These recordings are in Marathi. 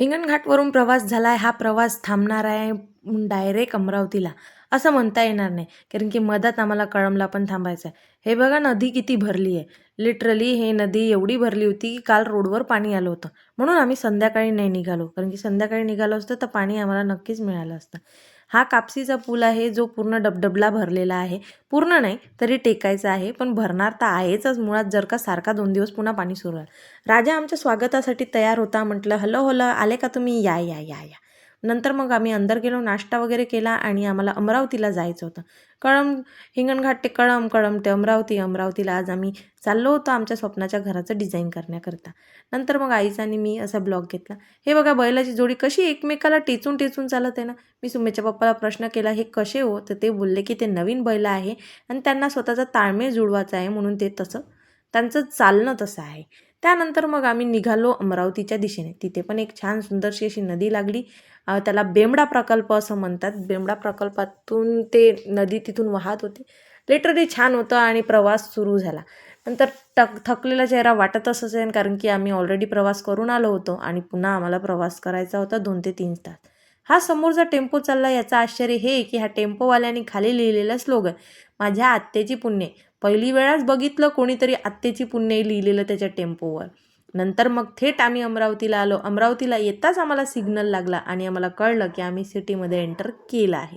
हिंगणघाटवरून प्रवास झाला आहे हा प्रवास थांबणार आहे डायरेक्ट अमरावतीला. असं म्हणता येणार नाही. कारण की मधात आम्हाला कळमला पण थांबायचं आहे हे बघा नदी किती भरली आहे. लिटरली हे नदी एवढी भरली होती की काल रोडवर पाणी आलं होतं. म्हणून आम्ही संध्याकाळी नाही निघालो. कारण की संध्याकाळी निघालो असतं तर पाणी आम्हाला नक्कीच मिळालं असतं. हा कापसीचा पूल आहे जो पूर्ण डबडबला भरलेला आहे. पूर्ण नाही तरी टेकायचा आहे. पण भरणार तर आहेच मुळात जर का सारखा दोन दिवस पुन्हा पाणी सुरू आहे राजा आमच्या स्वागतासाठी तयार होता. म्हटलं हलो हलो आले का तुम्ही? या या या या. नंतर मग आम्ही अंदर गेलो नाश्ता वगैरे केला आणि आम्हाला अमरावतीला जायचं होतं. कळम हिंगणघाट ते कळम कळम ते अमरावती अमरावतीला आज आम्ही चाललो होतो आमच्या स्वप्नाच्या घराचं डिझाईन करण्याकरता. नंतर मग आईचा आणि मी असा ब्लॉग घेतला. हे बघा बैलाची जोडी कशी एकमेकाला टेचून टेचून चालत आहे ना? मी सुमेच्या पप्पाला प्रश्न केला हे कसे हो? तर ते बोलले की ते नवीन बैल आहे आणि त्यांना स्वतःचा ताळमेळ जुळवायचा आहे म्हणून ते तसं त्यांचं चालणं तसं आहे. त्यानंतर मग आम्ही निघालो अमरावतीच्या दिशेने. तिथे पण एक छान सुंदरशी अशी नदी लागली. त्याला बेमडा प्रकल्प असं म्हणतात. बेमडा प्रकल्पातून ते नदी तिथून वाहत होती. लिटरली छान होतं आणि प्रवास सुरू झाला. नंतर टक थकलेला चेहरा वाटतच असेल कारण की आम्ही ऑलरेडी प्रवास करून आलो होतो आणि पुन्हा आम्हाला प्रवास करायचा होता दोन ते तीन तास. हा समोरचा टेम्पो चालला याचं आश्चर्य हे की ह्या टेम्पोवाल्याने खाली लिहिलेला स्लोगन माझ्या आत्याची पुण्य. पहिली वेळाच बघितलं कोणीतरी आत्तेची पुण्य लिहिलेलं त्याच्या टेम्पोवर. नंतर मग थेट आम्ही अमरावतीला आलो. अमरावतीला येताच आम्हाला सिग्नल लागला आणि आम्हाला कळलं की आम्ही सिटीमध्ये एंटर केलं आहे.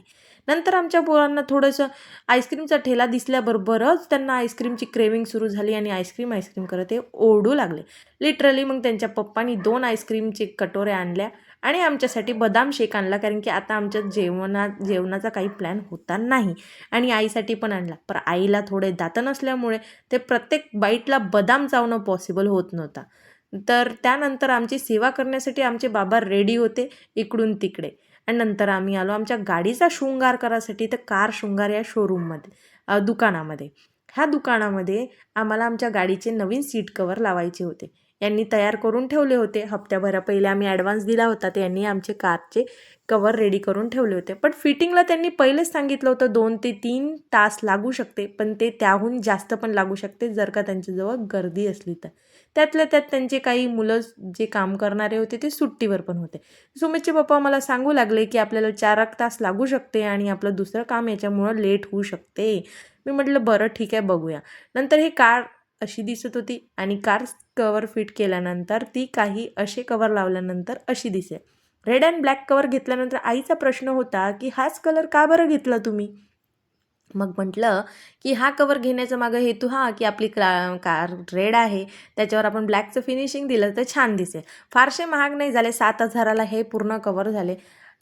नंतर आमच्या पोरांना थोडंसं आईस्क्रीमचा ठेला दिसल्याबरोबरच त्यांना आईस्क्रीमची क्रेविंग सुरू झाली आणि आईस्क्रीम आईस्क्रीम करत ते ओरडू लागले. लिटरली मग त्यांच्या पप्पानी दोन आईस्क्रीमचे कटोऱ्या आणल्या आणि आमच्यासाठी बदाम शेक आणला कारण की आता आमच्या जेवणात जेवणाचा काही प्लॅन होता नाही. आणि आईसाठी पण आणला. पर आईला थोडे दात नसल्यामुळे ते प्रत्येक बाईटला बदाम चावणं पॉसिबल होत नव्हता. तर त्यानंतर आमची सेवा करण्यासाठी आमचे बाबा रेडी होते इकडून तिकडे. आणि नंतर आम्ही आलो आमच्या गाडीचा शृंगार करायसाठी तर कार शृंगार या शोरूममध्ये दुकानामध्ये. ह्या दुकानामध्ये आम्हाला आमच्या गाडीचे नवीन सीट कवर लावायचे होते. यांनी तयार करून ठेवले होते. हप्त्याभरा पहिले आम्ही ॲडव्हान्स दिला होता. त्यांनी आमचे कारचे कवर रेडी करून ठेवले होते. पण फिटिंगला त्यांनी पहिलेच सांगितलं होतं दोन ते तीन तास लागू शकते. पण ते त्याहून जास्त पण लागू शकते जर का त्यांच्याजवळ गर्दी असली तर. त्यातल्या त्यात त्यांचे काही मुलं जे काम करणारे होते ते सुट्टीवर पण होते. सुमितचे पप्पा मला सांगू लागले की आपल्याला चार एक तास लागू शकते आणि आपलं दुसरं काम याच्यामुळं लेट होऊ शकते. मी म्हटलं बरं ठीक आहे बघूया. नंतर हे कार अशी दिसत होती आणि कार कवर फिट केल्यानंतर ती काही असे कवर लावल्यानंतर अशी दिसेल रेड अँड ब्लॅक कवर घेतल्यानंतर आईचा प्रश्न होता की हाच कलर का बरं घेतला तुम्ही? मग म्हटलं की हा कवर घेण्याचा मागं हेतू हा की आपली क्ला कार रेड आहे त्याच्यावर आपण ब्लॅकचं फिनिशिंग दिलं तर छान दिसेल. फारसे महाग नाही झाले सात हजाराला हे पूर्ण कवर झाले.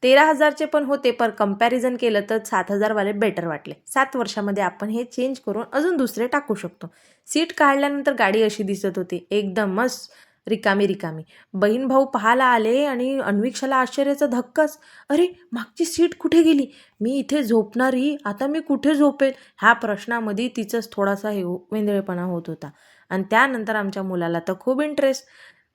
तेरा हजारचे पण होते पर कंपॅरिझन केलं तर सात हजारवाले बेटर वाटले. सात वर्षामध्ये आपण हे चेंज करून अजून दुसरे टाकू शकतो. सीट काढल्यानंतर गाडी अशी दिसत होती एकदमच रिकामी रिकामी. बहीण भाऊ पाहायला आले आणि अन्वीक्षाला आश्चर्याचा धक्काच अरे मागची सीट कुठे गेली? मी इथे झोपणारी आता मी कुठे झोपेल? ह्या प्रश्नामध्ये तिचाच थोडासा हे वेंदळेपणा होत होता. आणि त्यानंतर आमच्या मुलाला तर खूप इंटरेस्ट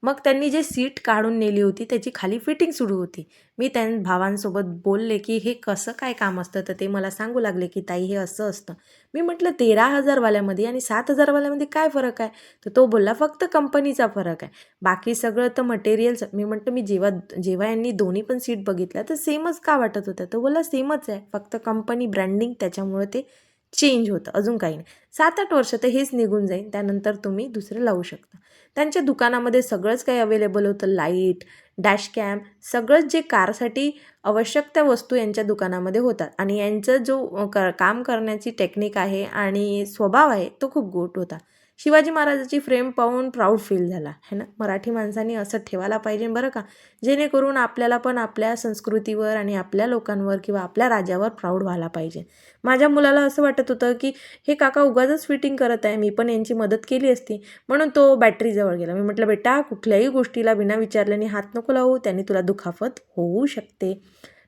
मग त्यांनी जे सीट काढून नेली होती त्याची खाली फिटिंग सुरू होती. मी त्या भावांसोबत बोलले की हे कसं काय काम असतं? तर ते मला सांगू लागले की ताई हे असं असतं. मी म्हटलं तेरा हजारवाल्यामध्ये आणि सात हजारवाल्यामध्ये काय फरक आहे? तर तो बोलला फक्त कंपनीचा फरक आहे. बाकी सगळं तर मटेरियल्स मी म्हटलं मी जेव्हा जेव्हा यांनी दोन्ही पण सीट बघितल्या तर सेमच का वाटत होत्या? तो बोलला सेमच आहे. फक्त कंपनी ब्रँडिंग त्याच्यामुळे ते चेंज होतं. अजून काही नाही. सात आठ वर्ष तर हेच निघून जाईल त्यानंतर तुम्ही दुसरं लावू शकता. त्यांच्या दुकानामध्ये सगळंच काही अवेलेबल होतं. लाइट डॅश कॅम सगळंच जे कारसाठी आवश्यक त्या वस्तू यांच्या दुकानामध्ये होतात. आणि यांचं जो क काम करण्याची टेक्निक आहे आणि स्वभाव आहे तो खूप गोट होता. शिवाजी महाराजाची फ्रेम पाहून प्राऊड फील झाला है ना? मराठी माणसांनी असं ठेवायला पाहिजे बरं का? जेणेकरून आपल्याला पण आपल्या संस्कृतीवर आणि आपल्या लोकांवर किंवा आपल्या राजावर प्राऊड व्हायला पाहिजे. माझ्या मुलाला असं वाटत होतं की हे काका उगाचच फिटिंग करत आहे मी पण यांची मदत केली असती. म्हणून तो बॅटरीजवळ गेला. मी म्हटलं बेटा कुठल्याही गोष्टीला बिना विचारल्याने हात नको लावू त्यांनी तुला दुखापत होऊ शकते.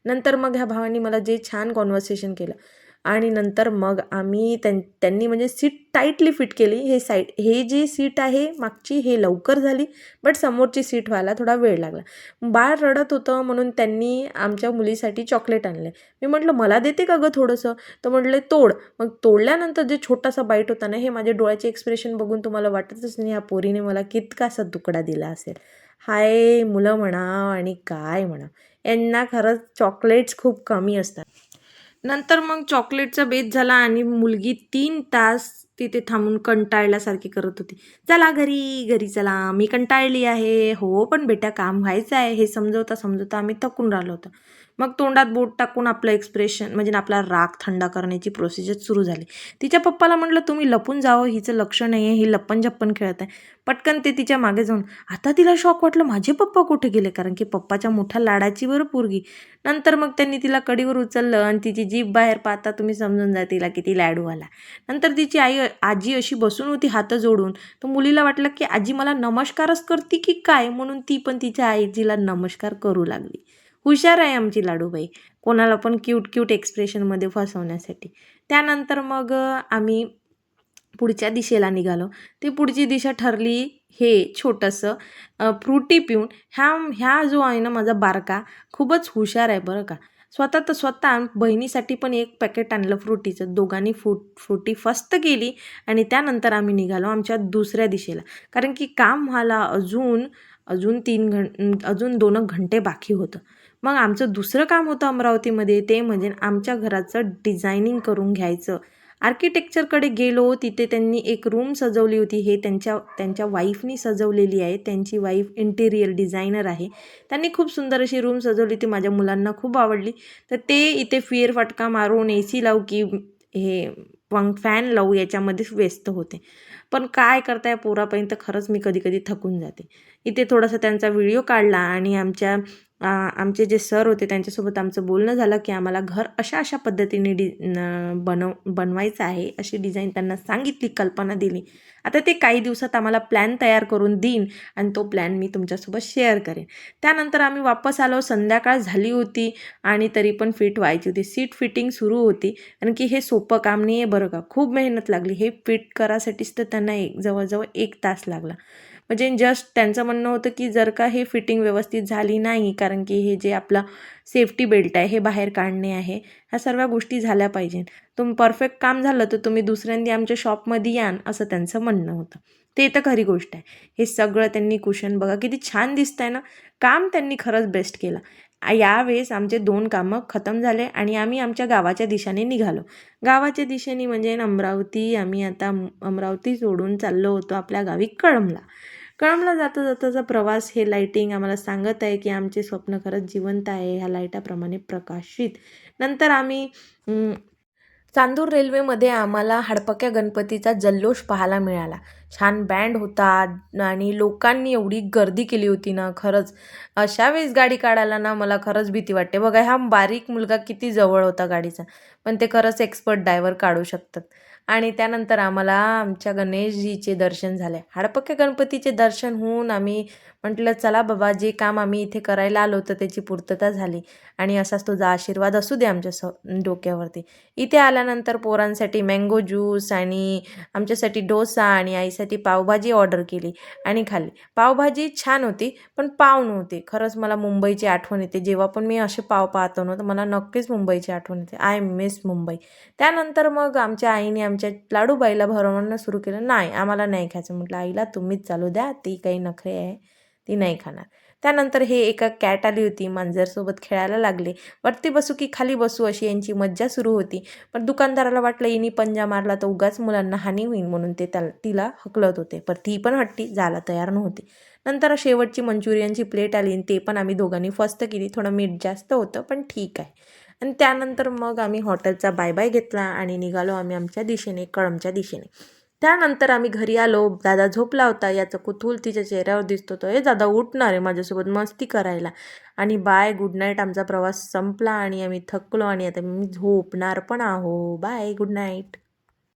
नंतर मग ह्या भावांनी मला जे छान कॉन्व्हर्सेशन केलं. आणि नंतर मग आम्ही त्यां त्यांनी म्हणजे सीट टाईटली फिट केली. हे साईड हे जी सीट आहे मागची हे लवकर झाली बट समोरची सीट व्हायला थोडा वेळ लागला. बाळ रडत होतं म्हणून त्यांनी आमच्या मुलीसाठी चॉकलेट आणले. मी म्हटलं मला देते का गं थोडंसं? तर म्हटले तोड. मग तोडल्यानंतर जे छोटासा बाईट होता ना हे माझ्या डोळ्याचे एक्सप्रेशन बघून तुम्हाला वाटतच नाही ह्या पोरीने मला कितकासा तुकडा दिला असेल. हाय मुलं म्हणा आणि काय म्हणा. यांना खरंच चॉकलेट्स खूप कमी असतात. नंतर मग चॉकलेटचा बेत झाला आणि मुलगी तीन तास तिथे थांबून कंटाळल्यासारखी करत होती. चला घरी घरी चला मी कंटाळली आहे. हो पण बेटा काम व्हायचं आहे. हे समजवता समजवता आम्ही थकून राहिलो होतो. मग तोंडात बोट टाकून आपलं एक्सप्रेशन म्हणजे आपला राग थंडा करण्याची प्रोसिजर सुरू झाली. तिच्या पप्पाला म्हटलं तुम्ही लपून जावं हिचं लक्ष नाही आहे ही लप्पन झप्पन खेळत आहे. पटकन ते तिच्यामागे जाऊन आता तिला शॉक वाटलं माझे पप्पा कुठे गेले? कारण की पप्पाच्या मोठ्या लाडाची बरं पोरगी. नंतर मग त्यांनी तिला कडीवर उचललं आणि तिची जीभ बाहेर पाहता तुम्ही समजून जा तिला किती लाडू आला. नंतर तिची आई आजी अशी बसून होती हात जोडून. तर मुलीला वाटलं की आजी मला नमस्कारच करते की काय? म्हणून ती पण तिच्या आईजीला नमस्कार करू लागली. हुशार आहे आमची लाडूबाई. कोणाला पण क्यूट क्यूट एक्सप्रेशनमध्ये फसवण्यासाठी. त्यानंतर मग आम्ही पुढच्या दिशेला निघालो. ती पुढची दिशा ठरली हे छोटंसं फ्रुटी पिऊन. ह्या ह्या जो आहे ना माझा बारका खूपच हुशार आहे बरं का. स्वतः तर स्वतः बहिणीसाठी पण एक पॅकेट आणलं फ्रुटीचं. दोघांनी फ्रूट फ्रुटी फस्त केली आणि त्यानंतर आम्ही निघालो आमच्या दुसऱ्या दिशेला. कारण की काम व्हायला अजून अजून तीन घं अजून दोन घंटे बाकी होतं. मग आमचं दुसरं काम होतं अमरावतीमध्ये ते म्हणजे आमच्या घराचं डिझायनिंग करून घ्यायचं. आर्किटेक्चरकडे गेलो तिथे त्यांनी एक रूम सजवली होती. हे त्यांच्या त्यांच्या वाईफनी सजवलेली आहे. त्यांची वाईफ इंटेरियर डिझायनर आहे. त्यांनी खूप सुंदर अशी रूम सजवली. ती माझ्या मुलांना खूप आवडली. तर ते इथे फेरफटका मारून ए सी लावू की हे पंख फॅन लावू याच्यामध्येच व्यस्त होते. पण काय करताय पोरापर्यंत खरंच मी कधी कधी थकून जाते. इथे थोडासा त्यांचा व्हिडिओ काढला आणि आमच्या आमचे जे सर होते त्यांच्यासोबत आमचं बोलणं झालं की आम्हाला घर अशा अशा पद्धतीने डि बनव बनवायचं आहे अशी डिझाईन त्यांना सांगितली कल्पना दिली. आता ते काही दिवसात आम्हाला प्लॅन तयार करून देईन आणि तो प्लॅन मी तुमच्यासोबत शेअर करेन. त्यानंतर आम्ही वापस आलो संध्याकाळ झाली होती आणि तरी पण फिट व्हायची होती. सीट फिटिंग सुरू होती. कारण की हे सोपं काम नाही आहे बरं का. खूप मेहनत लागली. हे फिट करायसाठीच तर त्यांना एक जवळजवळ एक तास लागला. म्हणजे जस्ट त्यांचं म्हणणं होतं की जर का हे फिटिंग व्यवस्थित झाली नाही कारण की हे जे आपला सेफ्टी बेल्ट आहे हे बाहेर काढणे आहे ह्या सर्व गोष्टी झाल्या पाहिजे तुम परफेक्ट काम झालं तर तुम्ही दुसऱ्यांदा आमच्या शॉपमध्ये यान असं त्यांचं म्हणणं होतं. ते तर खरी गोष्ट आहे. हे सगळं त्यांनी कुशन बघा किती छान दिसत आहे ना. काम त्यांनी खरंच बेस्ट केलं. यावेळेस आमचे दोन कामं खतम झाले आणि आम्ही आमच्या गावाच्या दिशेने निघालो. गावाच्या दिशेने म्हणजे अमरावती आम्ही आता अमरावती सोडून चाललो होतो आपल्या गावी कळमला. कळमला जाता जाताचा प्रवास हे लाईटिंग आम्हाला सांगत आहे की आमचे स्वप्न खरंच जिवंत आहे ह्या लाईटाप्रमाणे प्रकाशित. नंतर आम्ही चांदूर रेल्वेमध्ये आम्हाला हडपक्या गणपतीचा जल्लोष पाहायला मिळाला. छान बँड होता आणि लोकांनी एवढी गर्दी केली होती ना खरंच. अशा वेळेस गाडी काढायला ना मला खरंच भीती वाटते. बघा हा बारीक मुलगा किती जवळ होता गाडीचा पण ते खरंच एक्सपर्ट डायव्हर काढू शकतात. आणि त्यानंतर आम्हाला आमच्या गणेशजीचे दर्शन झाले. हडपक्या गणपतीचे दर्शन होऊन आम्ही म्हटलं चला बाबा जे काम आम्ही इथे करायला आलो होतं त्याची पूर्तता झाली आणि असाच तुझा आशीर्वाद असू दे आमच्या स डोक्यावरती. इथे आल्यानंतर पोरांसाठी मँगो ज्यूस आणि आमच्यासाठी डोसा आणि आईसाठी पावभाजी ऑर्डर केली आणि खाल्ली. पावभाजी छान होती पण पाव नव्हते. खरंच मला मुंबईची आठवण येते. जेव्हा पण मी असे पाव पाहतो ना तर मला नक्कीच मुंबईची आठवण येते. I miss Mumbai. त्यानंतर मग आमच्या आईने आमच्या लाडूबाईला भरवणं सुरू केलं. नाही आम्हाला नाही खायचं. म्हटलं आईला तुम्हीच चालू द्या. ती काही नखरे आहे. ती नाही खाणार. त्यानंतर हे एका कॅट आली होती मांजरसोबत खेळायला लागले. वरती बसू की खाली बसू अशी यांची मज्जा सुरू होती. पण दुकानदाराला वाटलं इनी पंजा मारला तर उगाच मुलांना हानी होईल. म्हणून ते त्या तिला हकलत होते. पण ती पण हट्टी जायला तयार नव्हती. नंतर शेवटची मंचुरियनची प्लेट आली आणि ते पण आम्ही दोघांनी फस्त केली. थोडं मीठ जास्त होतं पण ठीक आहे. आणि त्यानंतर मग आम्ही हॉटेलचा बाय बाय घेतला आणि निघालो आम्ही आमच्या दिशेने कळमच्या दिशेने. त्यानंतर आम्ही घरी आलो दादा झोपला होता याचं कुतूल तिच्या चेहऱ्यावर दिसतो तो हे दादा उठणार आहे माझ्यासोबत मस्ती करायला. आणि बाय गुड नाईट आमचा प्रवास संपला आणि आम्ही थकलो आणि आता मी झोपणार पण आहो. Bye good night.